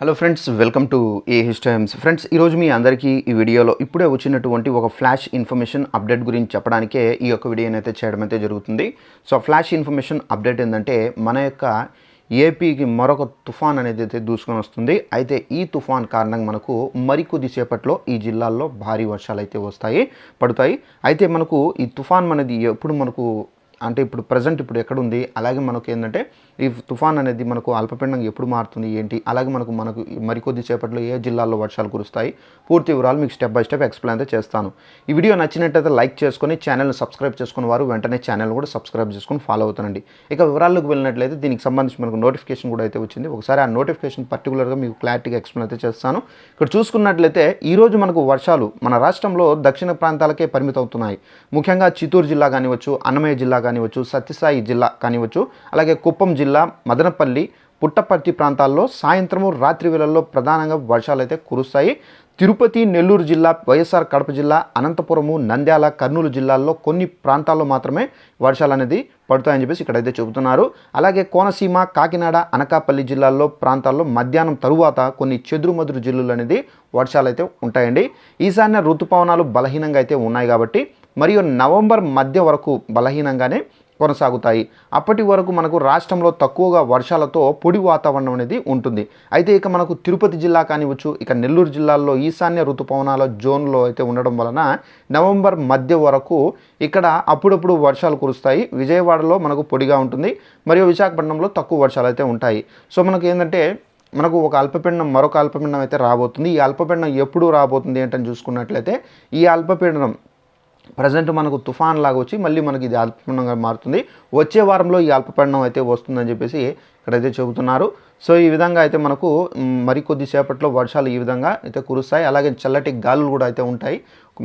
Hello friends welcome to ఏ హిస్టైమ్స్ friends ఈరోజు మీ అందరికీ ఈ వీడియోలో ఇప్పుడే వచ్చినటువంటి ఒక ఫ్లాష్ ఇన్ఫర్మేషన్ అప్డేట్ గురించి చెప్పడానికే ఈ యొక్క వీడియోని అయితే చేయడం అయితే జరుగుతుంది. సో ఫ్లాష్ ఇన్ఫర్మేషన్ అప్డేట్ ఏంటంటే మన యొక్క ఏపీకి మరొక తుఫాన్ అనేది అయితే దూసుకొని వస్తుంది. అయితే ఈ తుఫాన్ కారణంగా మనకు మరికొద్దిసేపట్లో ఈ జిల్లాల్లో భారీ వర్షాలు అయితే వస్తాయి పడతాయి. అయితే మనకు ఈ తుఫాన్ అనేది ఎప్పుడు మనకు అంటే ఇప్పుడు ప్రజెంట్ ఇప్పుడు ఎక్కడ ఉంది అలాగే మనకు ఏంటంటే ఈ తుఫాన్ అనేది మనకు అల్పపీడనం ఎప్పుడు మారుతుంది ఏంటి? అలాగే మనకు మనకు మరికొద్ది సేపట్లో ఏ జిల్లాల్లో వర్షాలు కురుస్తాయి? పూర్తి వివరాలు మీకు స్టెప్ బై స్టెప్ ఎక్స్ప్లెయిన్ అయితే చేస్తాను. ఈ వీడియో నచ్చినట్టయితే లైక్ చేసుకొని ఛానల్ని సబ్స్క్రైబ్ చేసుకున్న వారు వెంటనే ఛానల్ కూడా సబ్స్క్రైబ్ చేసుకొని ఫాలో అవుతానండి ఇక వివరాల్లోకి వెళ్ళినట్లయితే దీనికి సంబంధించి మనకు నోటిఫికేషన్ కూడా అయితే వచ్చింది. ఒకసారి ఆ నోటిఫికేషన్ పర్టికులర్గా మీకు క్లారిటీగా ఎక్స్ప్లెయిన్ అయితే చేస్తాను. ఇక్కడ చూసుకున్నట్లయితే ఈరోజు మనకు వర్షాలు మన రాష్ట్రంలో దక్షిణ ప్రాంతాలకే పరిమితం అవుతున్నాయి ముఖ్యంగా చిత్తూరు జిల్లా కానివచ్చు అన్నమయ్య జిల్లా కానివచ్చు సత్యసాయి జిల్లా కానివచ్చు అలాగే కుప్పం జిల్లా మదనపల్లి పుట్టపర్తి ప్రాంతాల్లో సాయంత్రము రాత్రి వేళల్లో ప్రధానంగా వర్షాలు అయితే కురుస్తాయి. తిరుపతి నెల్లూరు జిల్లా వైఎస్ఆర్ కడప జిల్లా అనంతపురము నంద్యాల కర్నూలు జిల్లాల్లో కొన్ని ప్రాంతాల్లో మాత్రమే వర్షాలు అనేది పడుతాయని చెప్పేసి ఇక్కడైతే చెబుతున్నారు. అలాగే కోనసీమ కాకినాడ అనకాపల్లి జిల్లాల్లో ప్రాంతాల్లో మధ్యాహ్నం తరువాత కొన్ని చెదురుమదురు జిల్లులు అనేది వర్షాలు అయితే ఉంటాయండి. ఈశాన్య ఋతుపవనాలు బలహీనంగా అయితే ఉన్నాయి కాబట్టి మరియు నవంబర్ మధ్య వరకు బలహీనంగానే కొనసాగుతాయి. అప్పటి వరకు మనకు రాష్ట్రంలో తక్కువగా వర్షాలతో పొడి వాతావరణం అనేది ఉంటుంది. అయితే ఇక మనకు తిరుపతి జిల్లా కానివచ్చు ఇక నెల్లూరు జిల్లాల్లో ఈశాన్య ఋతుపవనాల జోన్లో అయితే ఉండడం వలన నవంబర్ మధ్య వరకు ఇక్కడ అప్పుడప్పుడు వర్షాలు కురుస్తాయి. విజయవాడలో మనకు పొడిగా ఉంటుంది. మరియు విశాఖపట్నంలో తక్కువ వర్షాలు అయితే ఉంటాయి. సో మనకు ఏంటంటే మనకు ఒక అల్పపీడనం మరొక అల్పపీడనం అయితే రాబోతుంది. ఈ అల్పపీడనం ఎప్పుడు రాబోతుంది ఏంటని చూసుకున్నట్లయితే ఈ అల్పపీడనం ప్రజెంట్ మనకు తుఫాన్ లాగా వచ్చి మళ్ళీ మనకి ఇది అల్పపీడనంగా మారుతుంది. వచ్చే వారంలో ఈ అల్పపీడనం అయితే వస్తుందని చెప్పేసి ఇక్కడైతే చెబుతున్నారు. సో ఈ విధంగా అయితే మనకు మరికొద్ది సేపట్లో వర్షాలు ఈ విధంగా అయితే కురుస్తాయి. అలాగే చల్లటి గాలులు కూడా అయితే ఉంటాయి.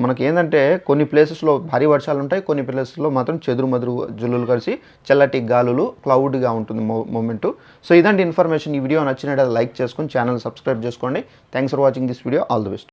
మనకి ఏంటంటే కొన్ని ప్లేసెస్లో భారీ వర్షాలు ఉంటాయి. కొన్ని ప్లేసెస్లో మాత్రం చెదురు మదురు జల్లులు కలిసి చల్లటి గాలులు క్లౌడ్గా ఉంటుంది మో మూమెంట్ సో ఇదంటే ఇన్ఫర్మేషన్ ఈ వీడియో నచ్చినట్టు లైక్ చేసుకొని ఛానల్ సబ్స్క్రైబ్ చేసుకోండి. Thanks for watching this video all the best